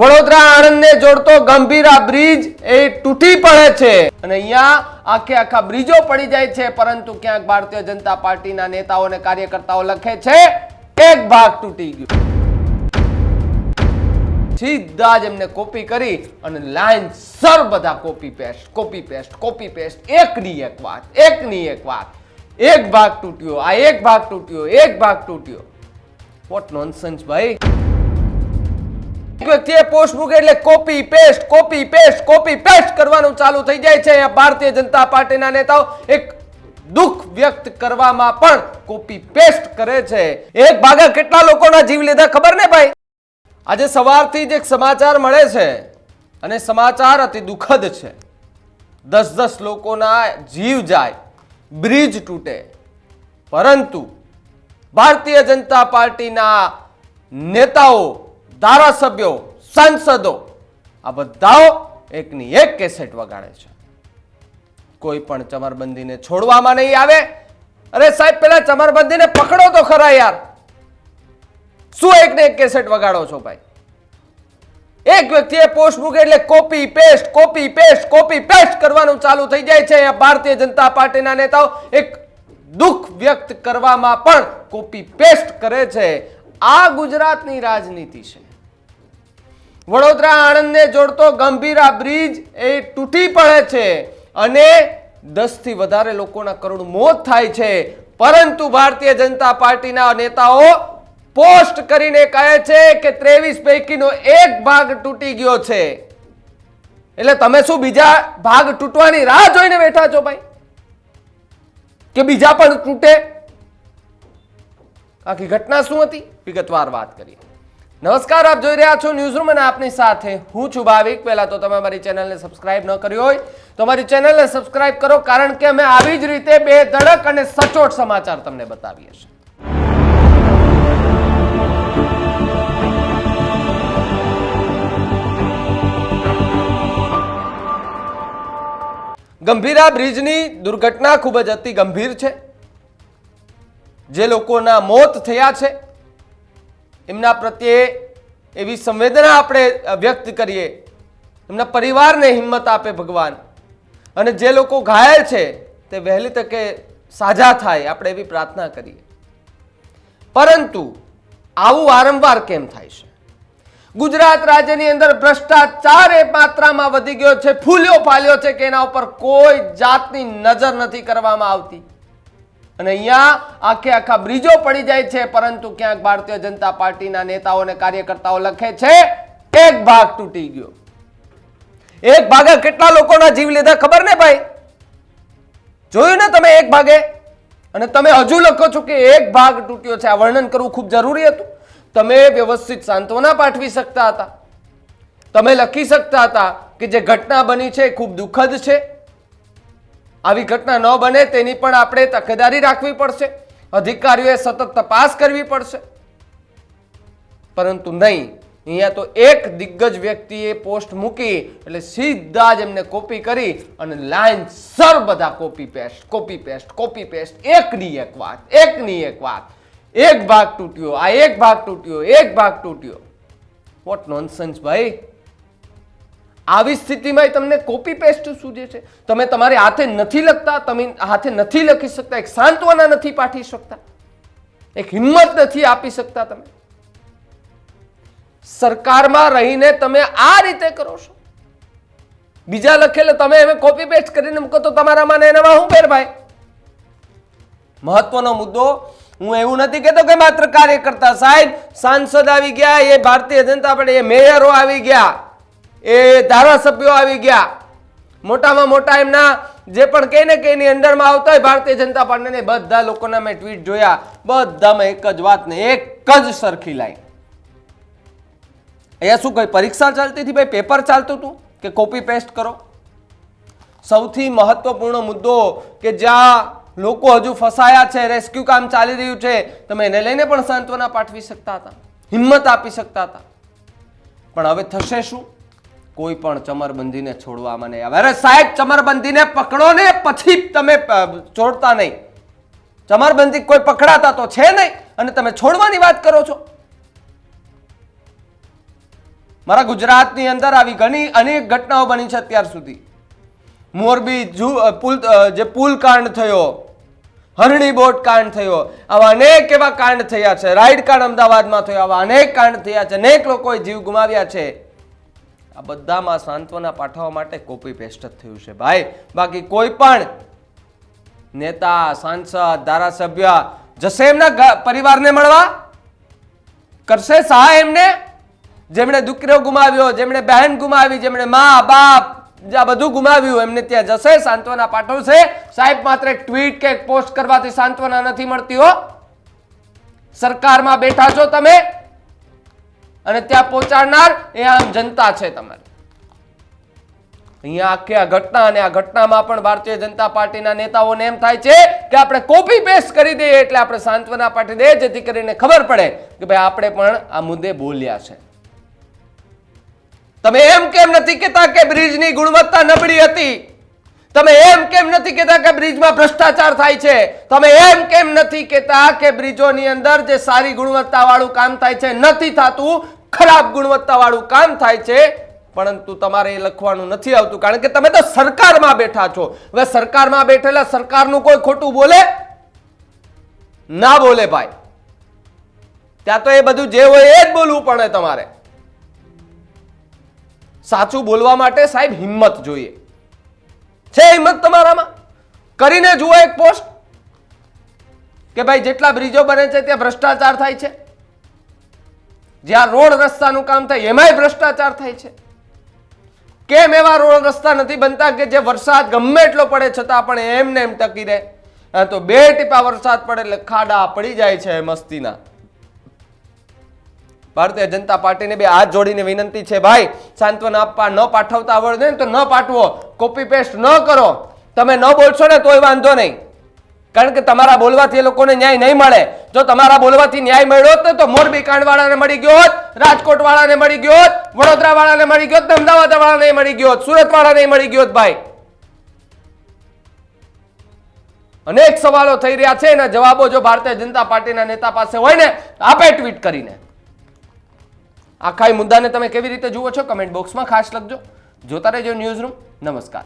વડોદરા આણંદને જોડતો ગંભીરા બ્રિજ એ તૂટી પડે છે. અને અહીંયા આખે આખા બ્રિજો પડી જાય છે, પરંતુ ક્યાંક ભારતીય જનતા પાર્ટીના નેતાઓ અને કાર્યકર્તાઓ લખે છે, એક ભાગ તૂટી ગયો. સીધા જ એમને કોપી કરી અને લાઈન સર બધા copy paste copy paste copy paste એકની એક વાત, એકની એક વાત. એક ભાગ તૂટ્યો, આ એક ભાગ તૂટ્યો, એક ભાગ તૂટ્યો. વોટ નોનસેન્સ ભાઈ. એક વ્યક્તિએ પોસ્ટ એટલે copy paste copy paste copy paste કરવાનું ચાલુ થઈ જાય છે. ભારતીય જનતા પાર્ટીના નેતાઓ એક દુઃખ વ્યક્ત કરવામાં પણ કોપી પેસ્ટ કરે છે. એક ભાગે કેટલા લોકોના જીવ લીધા ખબર ને ભાઈ? આજે સવારથી જ એક સમાચાર મળે છે અને સમાચાર અતિ દુઃખદ છે. દસ દસ લોકોના જીવ જાય, બ્રિજ તૂટે. પરંતુ ભારતીય જનતા પાર્ટીના નેતાઓ ધારાસભ્યો, સાંસદો, આ બધાઓ એકની એક કેસેટ વગાડે છે. કોઈ પણ ચમરબંધીને છોડવામાં નહીં આવે. અરે સાહેબ, પેલા ચમરબંધીને પકડો તો ખરા યાર. શું એકને એક કેસેટ વગાડો છો ભાઈ? એક વ્યક્તિએ પોસ્ટ મૂકે એટલે copy paste copy paste copy paste કરવાનું ચાલુ થઈ જાય છે. ભારતીય જનતા પાર્ટીના નેતાઓ એક દુઃખ વ્યક્ત કરવામાં પણ કોપી પેસ્ટ કરે છે. આ ગુજરાતની રાજનીતિ છે. વડોદરા આણંદને જોડતો ગંભીરા બ્રિજ એ તૂટી પડે છે અને દસથી વધારે લોકોના કરોડ મોત થાય છે. પરંતુ ભારતીય જનતા પાર્ટીના નેતાઓ પોસ્ટ કરીને કહે છે કે ત્રેવીસ પૈકીનો એક ભાગ તૂટી ગયો છે. એટલે તમે શું બીજા ભાગ તૂટવાની રાહ જોઈને બેઠા છો ભાઈ? કે બીજા પણ તૂટે? આખી ઘટના શું હતી? વિગતવાર વાત કરીએ. નમસ્કાર, આપ જોઈ રહ્યા છો ન્યૂઝ રૂમ અને આપની સાથે હું છું ભાવિક. પહેલા તો તમે અમારી ચેનલને સબસ્ક્રાઇબ ન કરી હોય તો અમારી ચેનલને સબસ્ક્રાઇબ કરો, કારણ કે અમે આવી જ રીતે બે ધડક અને સચોટ સમાચાર તમને બતાવીએ છીએ. ગંભીરા બ્રિજની દુર્ઘટના ખૂબ જ અતિ ગંભીર છે. જે લોકોના મોત થયા છે. એમના પ્રત્યે એવી સંવેદના આપણે વ્યક્ત કરીએ. એમના પરિવારને હિંમત આપે ભગવાન. અને જે લોકો ઘાયલ છે, તે વહેલી તકે સાજા થાય, આપણે એવી પ્રાર્થના કરીએ. પરંતુ, આવું વારંવાર કેમ થાય છે? ગુજરાત રાજ્યની અંદર ભ્રષ્ટાચાર એ માત્રામાં વધી ગયો છે, ફૂલ્યો ફાલ્યો છે કે એના ઉપર કોઈ જાતની નજર નથી કરવામાં આવતી. અને અહીંયા આખે આખા બ્રિજો પડી જાય છે, પરંતુ ક્યાંક ભારતીય જનતા પાર્ટીના નેતાઓ અને કાર્યકર્તાઓ લખે છે, એક ભાગ તૂટી ગયો. એક ભાગે કેટલા લોકોના જીવ લીધા ખબર ને ભાઈ? જોયું ને તમે એક ભાગે? અને તમે હજુ લખો છો કે એક ભાગ તૂટ્યો છે. આ વર્ણન કરવું ખૂબ જરૂરી હતું. તમે વ્યવસ્થિત સાંત્વના પાઠવી શકતા હતા. તમે લખી શકતા હતા કે જે ઘટના બની છે ખૂબ દુઃખદ છે. આવી ઘટના ન બને તેની પણ આપણે તકેદારી રાખવી પડશે. અધિકારીઓએ સતત તપાસ કરવી પડશે. પરંતુ નહીં, અહીંયા તો એક દિગ્ગજ વ્યક્તિએ પોસ્ટ મૂકી, એટલે સીધા જ એમને કોપી કરી અને લાઈન સર બધા copy paste copy paste copy paste. એકની એક વાત, એકની એક વાત. એક ભાગ તૂટ્યો, આ એક ભાગ તૂટ્યો, એક ભાગ તૂટ્યો. વોટ નોનસન્સ ભાઈ. આવી સ્થિતિમાં તમને કોપી પેસ્ટ સૂજે છે. તમે તમારે હાથે નથી લખતા, તમે હાથે નથી લખી શકતા, એક સાંત્વના નથી પાઠી શકતા, એક હિંમત નથી આપી શકતા તમે. સરકારમાં રહીને તમે આ રીતે કરો છો. બીજા લખેલે તમે એમ કોપી પેસ્ટ કરીને મૂકો તો તમારામાં એનામાં શું ફેર ભાઈ? મહત્વનો મુદ્દો, હું એવું નથી કહેતો કે માત્ર કાર્યકર્તા સાહેબ, સાંસદ આવી ગયા, એ ભારતીય જનતા પાર્ટી, એ મેયરો આવી ગયા. એ ધારાસભ્યો આવી ગયા. મોટામાં મોટા એમના જે પણ કહે ને કે એની અંડરમાં આવતા હોય ભારતીય જનતા પાર્ટીને બધા લોકોના મેં ટ્વીટ જોયા. બધામાં એક જ વાત ને એક જ સરખી લાઈન અહીંયા શું કઈ પરીક્ષા ચાલતી હતી ભાઈ? પેપર ચાલતું હતું? કે કોપી પેસ્ટ કરો? સૌથી મહત્વપૂર્ણ મુદ્દો કે જ્યાં લોકો હજુ ફસાયા છે રેસ્ક્યુ કામ ચાલી રહ્યું છે, તમે એને લઈને પણ સાંત્વના પાઠવી શકતા હતા. હિંમત આપી શકતા હતા. પણ હવે થશે શું? કોઈ પણ ચમરબંધીને છોડવામાં નહીં આવે. અરે સાહેબ, ચમરબંધીને પકડો ને, પછી તમે છોડતા નહીં. ચમરબંધી કોઈ પકડાતા તો છે નહીં, અને તમે છોડવાની વાત કરો છો. મારા ગુજરાતની અંદર આવી ઘણી અનેક ઘટનાઓ બની છે અત્યાર સુધી. મોરબી પુલ જે પુલ કાંડ થયો, હરણી બોટ કાંડ થયો, આવા અનેક એવા કાંડ થયા છે. રાઈડ કાંડ અમદાવાદમાં થયો, આવા અનેક કાંડ થયા છે. અનેક લોકોએ જીવ ગુમાવ્યા છે. આ બધામાં સાંત્વના પાઠવવા માટે કોપી પેસ્ટ જ થયું છે. ભાઈ, બાકી કોઈ પણ નેતા, સાંસદ, ધારાસભ્ય જશે એમના પરિવારને મળવા કરશે? સહાય એમને? જેમણે દીકરો ગુમાવ્યો, જેમણે બહેન ગુમાવી, જેમણે મા, બાપ આ બધું ગુમાવ્યું, એમને ત્યાં જશે? સાંત્વના પાઠવશે સાહેબ, માત્ર એક ટ્વીટ કે પોસ્ટ કરવાથી સાંત્વના નથી મળતી હો. સરકારમાં બેઠા છો તમે? અને ત્યાં પહોંચાડનાર એ આમ જનતા છે તમારી. અહીંયા આખી આ ઘટના અને આ ઘટનામાં પણ ભારતીય જનતા પાર્ટીના નેતાઓને એમ થાય છે કે આપણે કોપી પેસ્ટ કરી દઈએ એટલે આપણે સાંત્વના પાઠી દઈએ, જેથી કરીને ખબર પડે કે ભાઈ આપણે પણ આ મુદ્દે બોલ્યા છે. તમે એમ કેમ નથી કહેતા કે બ્રિજની ગુણવત્તા નબળી હતી? તમે એમ કેમ નથી કહેતા કે બ્રિજમાં ભ્રષ્ટાચાર થાય છે? તમે એમ કેમ નથી કહેતા કે બ્રિજોની અંદર જે સારી ગુણવત્તાવાળું કામ થાય છે, નથી થતું? ખરાબ ગુણવત્તાવાળું કામ થાય છે, પરંતુ તમારે એ લખવાનું નથી આવતું. કારણ કે તમે તો સરકારમાં બેઠા છો. હવે સરકારમાં બેઠેલા સરકારનું કોઈ ખોટું બોલે? ના બોલે ભાઈ. ત્યાં તો એ બધું જે હોય એ જ બોલવું પડે તમારે. સાચું બોલવા માટે સાહેબ હિંમત જોઈએ. છે હિંમત તમારામાં? કરીને જુઓ એક પોસ્ટ કે ભાઈ જેટલા બ્રિજો બને છે ત્યાં ભ્રષ્ટાચાર થાય છે. જ્યાં રોડ રસ્તાનું કામ થાય, એમાંય ભ્રષ્ટાચાર થાય છે. કેમ એવા રોડ રસ્તા નથી બનતા કે જે વરસાદ ગમે એટલો પડે છતાં પણ એમને એમ ટકી રહે? તો બે ટીપા વરસાદ પડે એટલે ખાડા પડી જાય છે મસ્તીના. ભારતીય જનતા પાર્ટીને બે હાથ જોડીને વિનંતી છે, ભાઈ, સાંત્વના આપવા ન પાઠવતા આવડે ને તો ન પાઠવો. કોપી પેસ્ટ ન કરો. તમે ન બોલશો ને તોય વાંધો નહીં. કારણ કે તમારા બોલવાથી એ લોકોને ન્યાય નહીં મળે. જો તમારા બોલવાથી ન્યાય મળ્યો હોત તો મોરબી કાંડ વાળાને મળી ગયો હોત રાજકોટ વાળાને મળી ગયો હોત વડોદરા વાળાને મળી ગયો હોત અમદાવાદ વાળાને મળી ગયો હોત સુરત વાળાને મળી ગયો હોત, ભાઈ. અનેક સવાલો થઈ રહ્યા છે. એના જવાબો જો ભારતીય જનતા પાર્ટીના નેતા પાસે હોય ને, આપે ટ્વીટ કરીને. આખા મુદ્દાને તમે કેવી રીતે જુઓ છો? કમેન્ટ બોક્સમાં ખાસ લખજો. જોતા રહેજો ન્યૂઝ રૂમ. નમસ્કાર.